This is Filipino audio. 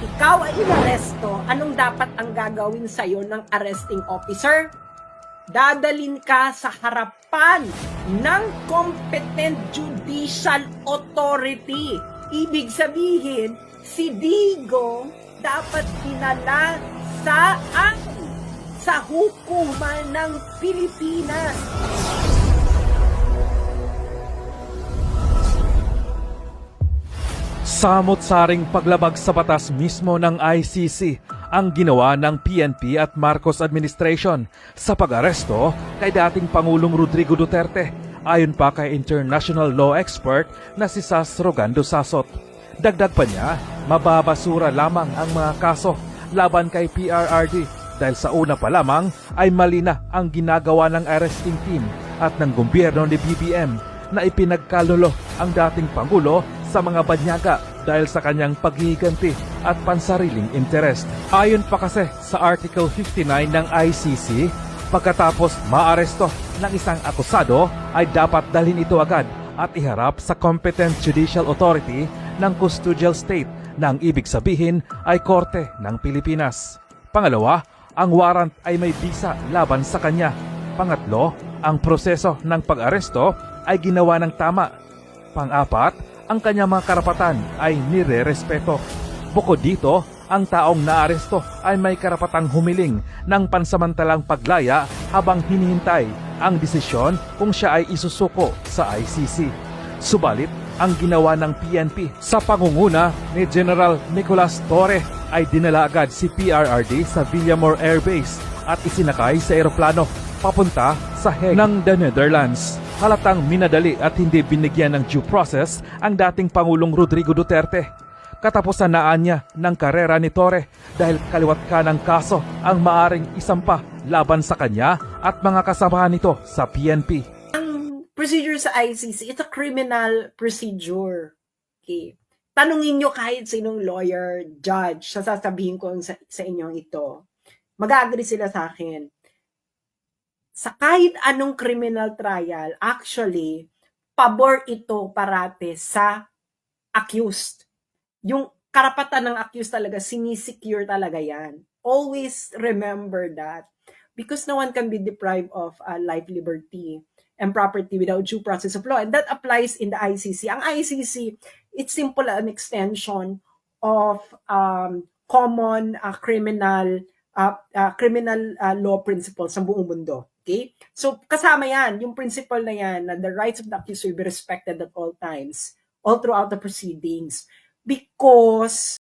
ikaw ay inaresto, anong dapat ang gagawin sa'yo ng arresting officer? Dadalin ka sa harapan ng competent judicial authority. Ibig sabihin, si Digo dapat dinala saan? Sa hukuman ng Pilipinas. Samot-saring paglabag sa batas mismo ng ICC ang ginawa ng PNP at Marcos administration sa pag-aresto kay dating Pangulong Rodrigo Duterte ayon pa kay international law expert na si Sas Rogando Sasot. Dagdag pa niya, mababasura lamang ang mga kaso laban kay PRRD dahil sa una pa lamang ay mali na ang ginagawa ng arresting team at ng gobyerno ni BBM na ipinagkalulo ang dating Pangulo sa mga banyaga dahil sa kanyang paghihiganti at pansariling interest. Ayon pa kasi sa Article 59 ng ICC, pagkatapos maaresto ng isang akusado ay dapat dalhin ito agad at iharap sa competent judicial authority ng custodial state na ang ibig sabihin ay Korte ng Pilipinas. Pangalawa, ang warrant ay may bisa laban sa kanya. Pangatlo, ang proseso ng pag-aresto ay ginawa ng tama. Pang-apat, ang kanyang mga karapatan ay nire-respeto. Bukod dito, ang taong naaresto ay may karapatang humiling ng pansamantalang paglaya habang hinihintay ang desisyon kung siya ay isusuko sa ICC. Subalit, ang ginawa ng PNP sa pangunguna ni General Nicolas Torre ay dinala agad si PRRD sa Villamor Air Base at isinakay sa eroplano papunta sa Hague ng the Netherlands. Halatang minadali at hindi binigyan ng due process ang dating Pangulong Rodrigo Duterte. Katapusan na niya ng karera ni Torre dahil kaliwat ka ng kaso ang maaring isampa laban sa kanya at mga kasamahan nito sa PNP. Ang procedure sa ICC, it's a criminal procedure. Okay. Tanungin nyo kahit sinong lawyer, judge, sa sasabihin ko sa, sa inyong ito. Mag-agree sila sa akin. Sa kahit anong criminal trial, actually, pabor ito parate sa accused. Yung karapatan ng accused talaga, sinisecure talaga yan. Always remember that. Because no one can be deprived of uh, life, liberty, and property without due process of law. And that applies in the ICC. Ang ICC, it's simple an extension of um, common uh, criminal uh, uh, criminal uh, law principles sa buong mundo. Okay? So, kasama yan, yung principle na yan, na the rights of the accused will be respected at all times, all throughout the proceedings. Because